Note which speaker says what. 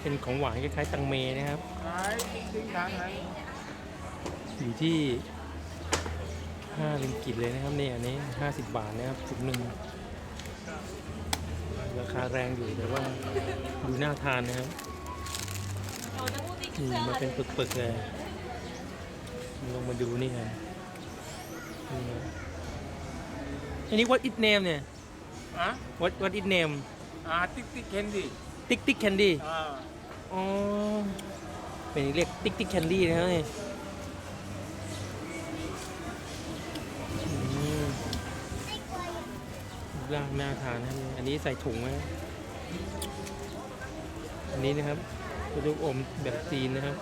Speaker 1: เป็นของหวานคล้ายๆตังเมนะครับ
Speaker 2: ขายจริงๆทางไหน
Speaker 1: อยู่ที่ห้าลิงกิตเลยนะครับเนี่ยอันนี้ห้าสิบบาทนะครับถุงหนึ่งราคาแรงอยู่แต่ว่าดูน่าทานนะครับนี่มาเป็นปึกๆเลยลองมาดูนี่กันนี่นะอันนี้ what it name เนี่ย
Speaker 2: อะ
Speaker 1: what what it name
Speaker 2: อ่าติ๊กติ๊กแคนดี้
Speaker 1: ติ๊กติ๊กแคนดี้
Speaker 2: อ่า
Speaker 1: อ๋อเป็นเรียกติ๊กติ๊กแคนดี้นะครับนี่อืมรูปร่างน่าทานนะครับอันนี้ใส่ถุงนะอันนี้นะครับเป็นลูกอมแบบจีนนะครับ